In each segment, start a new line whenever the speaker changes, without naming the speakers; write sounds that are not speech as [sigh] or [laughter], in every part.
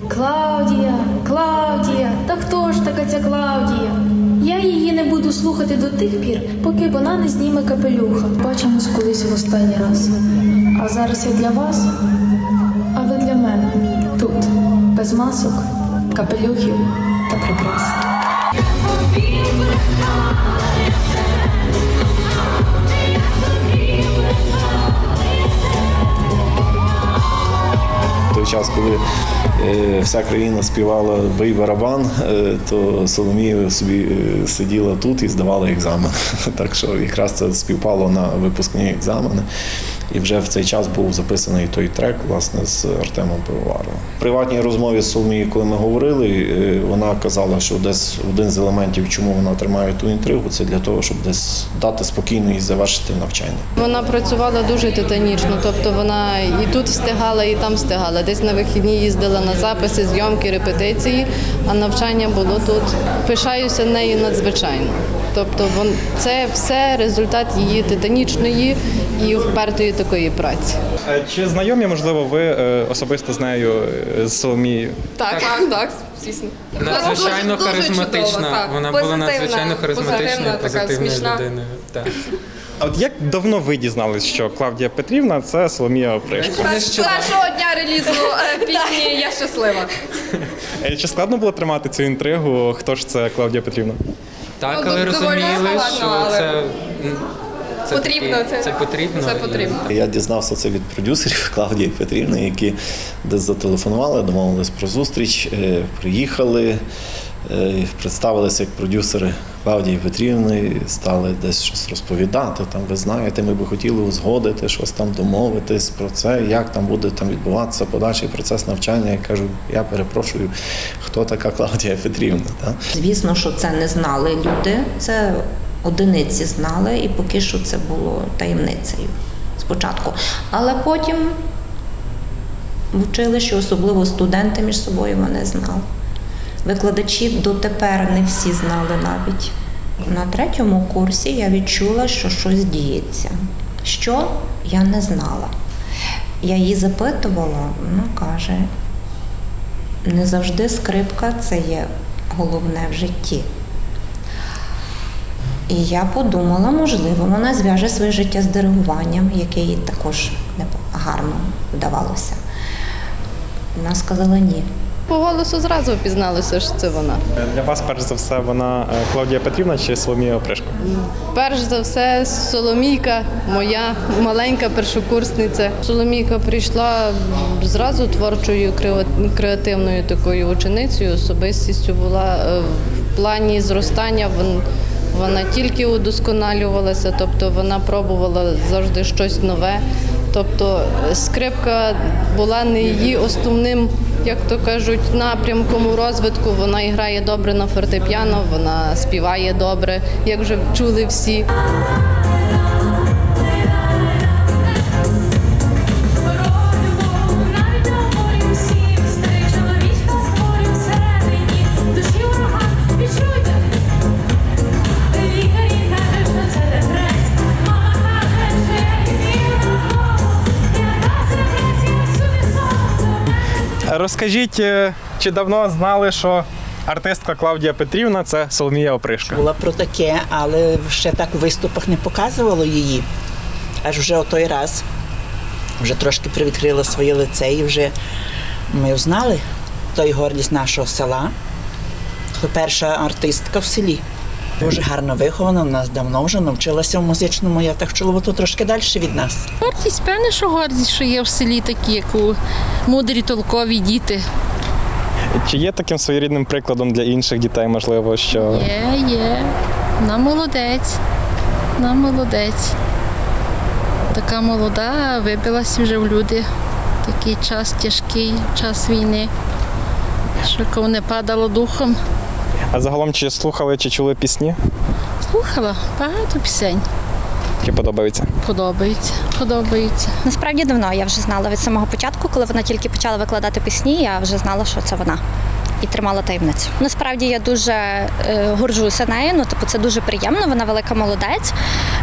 Клаудія, Клаудія, та хто ж така ця Клаудія? Я її не буду слухати до тих пір, поки вона не зніме капелюха. Бачимось колись в останній раз. А зараз я для вас, а ви для мене. Тут, без масок, капелюхів та прикрас.
Той час, коли е, вся країна співала бий барабан, е, то Соломія собі е, сиділа тут і здавала екзамен. [laughs] Так що якраз це співпало на випускні екзамени. І вже в цей час був записаний той трек власне з Артемом Пивоваровим. В приватній розмові з Соломією, коли ми говорили, е, вона казала, що десь один з елементів, чому вона тримає ту інтригу, це для того, щоб десь дати спокійно і завершити навчання.
Вона працювала дуже титанічно, тобто вона і тут встигала, і там встигала. Десь на вихідні їздила на записи, зйомки, репетиції, а навчання було тут. Пишаюся нею надзвичайно. Тобто це все результат її титанічної і впертої такої праці.
Е, Чи знайомі, можливо, ви е, особисто з нею е, з Соломією?
Так, так, так, звісно.
Надзвичайно
Дуже- дуже
харизматична.
чудово, так.
Вона була
Позитивна,
надзвичайно харизматичною,
позитивна, така
позитивною
смішна.
людиною. Так.
А от як давно ви дізнались, що Клавдія Петрівна це Соломія Опришко?
З першого дня релізу е, пісні Я щаслива.
Е, Чи складно було тримати цю інтригу? Хто ж це Клавдія Петрівна?
Так,
Ну,
але
доволі
розуміли,
складно,
що
але
це, м, це,
Потрібно
таки-
це.
це потрібно.
Це
і-
потрібно.
Я дізнався це від продюсерів [laughs] Клавдії Петрівни, які десь зателефонували, домовились про зустріч, е, приїхали, е, представилися як продюсери Клавдії Петрівни, стали десь щось розповідати. Там ви знаєте, ми би хотіли узгодити, щось там домовитись про це, як там буде там відбуватися подальший процес навчання. Я кажу, я перепрошую, хто така Клавдія Петрівна. Та?
Звісно, що це не знали люди, це одиниці знали, і поки що це було таємницею спочатку. Але потім в училищі, особливо студенти між собою, вони знали. Викладачі дотепер не всі знали навіть. На третьому курсі я відчула, що щось діється. Що я не знала. Я її запитувала, вона каже, не завжди скрипка це є головне в житті. І я подумала, можливо, вона зв'яже своє життя з диригуванням, яке їй також не гарно вдавалося. Вона сказала ні.
По голосу зразу впізналося, що це вона.
Для вас, перш за все, вона е, Клавдія Петрівна чи Соломія Опришко?
Перш за все, Соломійка, моя маленька першокурсниця. Соломійка прийшла зразу творчою креативною такою ученицею, особистістю була е, в плані зростання. Вон- Вона тільки удосконалювалася, тобто вона пробувала завжди щось нове. Тобто скрипка була не її основним, як то кажуть, напрямком у розвитку. Вона грає добре на фортепіано, вона співає добре, як вже чули всі.
Розкажіть, е, чи давно знали, що артистка Клавдія Петрівна це Соломія Опришко?
Була про таке, але ще так в виступах не показувало її. Аж вже о той раз вже трошки привідкрила своє лице і вже ми узнали, то й гордість нашого села, перша артистка в селі. Дуже гарно вихована, в нас давно вже навчилася в музичному, я так чула, бо то трошки далі від нас.
Гордість, певне, що гордість, що є в селі такі, як у мудрі толкові діти.
Чи є таким своєрідним прикладом для інших дітей, можливо, що
Є, є. Вона молодець. Вона молодець. Така молода, вибилася вже в люди. Такий час тяжкий, час війни. Що кого не падало духом.
А загалом чи слухали, чи чули пісні?
Слухала багато пісень.
Чи подобається?
Подобається, подобається.
Насправді давно я вже знала від самого початку, коли вона тільки почала викладати пісні, я вже знала, що це вона. І тримала таємницю. Насправді я дуже е, горжуся нею. Ну, типу, це дуже приємно. Вона велика молодець.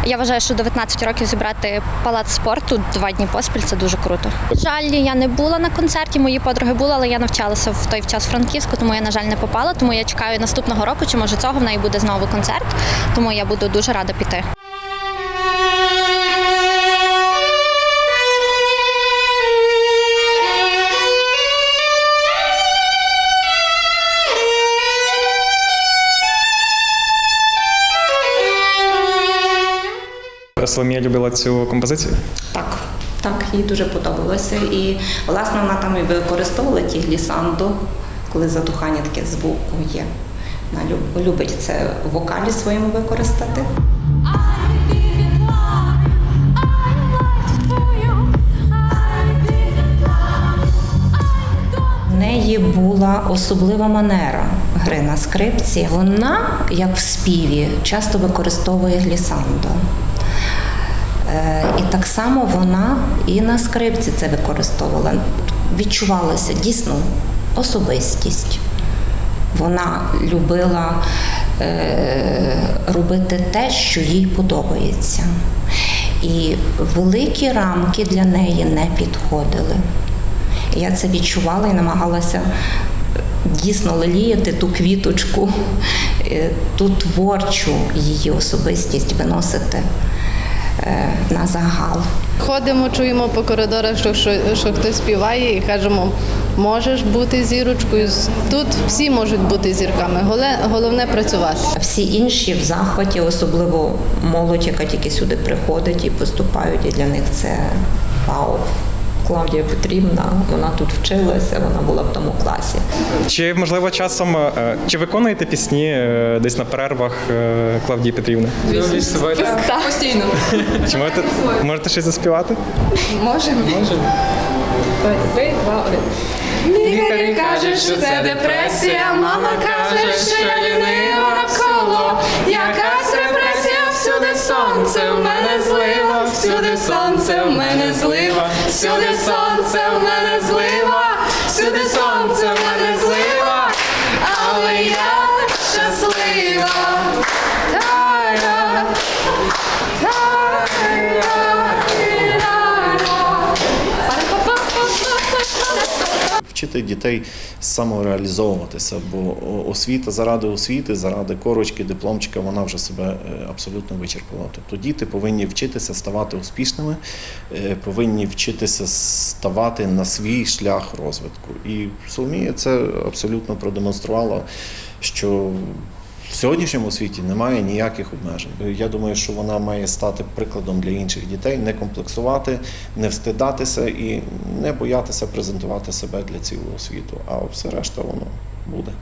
Я вважаю, що 19 років зібрати палац спорту два дні поспіль це дуже круто. Жаль, я не була на концерті. Мої подруги були, але я навчалася в той час Франківську, тому я на жаль не попала. Тому я чекаю наступного року, чи може цього в неї буде знову концерт. Тому я буду дуже рада піти.
Соломія любила цю композицію.
Так, так, їй дуже подобалося. І власне вона там і використовувала ті глісандо, коли затухання таке звуку є. Вона любить це в вокалі своєму використати. Неї була особлива манера гри на скрипці. Вона, як в співі, часто використовує глісандо. Е, І так само вона і на скрипці це використовувала. Відчувалася дійсно особистість. Вона любила е, робити те, що їй подобається. І великі рамки для неї не підходили. Я це відчувала і намагалася дійсно леліяти ту квіточку, е, ту творчу її особистість виносити е, на загал.
Ходимо, чуємо по коридорах, що, що, що хтось співає, і кажемо, можеш бути зірочкою. Тут всі можуть бути зірками. Головне працювати.
Всі інші в захваті, особливо молодь, яка тільки сюди приходить і поступають, і для них це вау. Клавдія Петрівна, вона тут вчилася, вона була в тому класі.
Чи можливо часом е, чи виконуєте пісні е, десь на перервах е, Клавдії Петрівни?
Так. Постійно.
Чи можете, можете щось заспівати?
Можемо. Можемо. Три, два, один. Лікарі кажуть, що це депресія, мама каже, що я лінива навколо. Якась репресія, всюди сонце, в мене злива, всюди сонце, в мене злива, всюди сонце, в мене
Вчити дітей самореалізовуватися, бо освіта заради освіти, заради корочки, дипломчика, вона вже себе е, абсолютно вичерпала. Тобто діти повинні вчитися ставати успішними, е, повинні вчитися ставати на свій шлях розвитку. І Соломія це абсолютно продемонструвала, що в сьогоднішньому світі немає ніяких обмежень. Я думаю, що вона має стати прикладом для інших дітей, не комплексувати, не встидатися і не боятися презентувати себе для цілого світу. А все решта воно буде.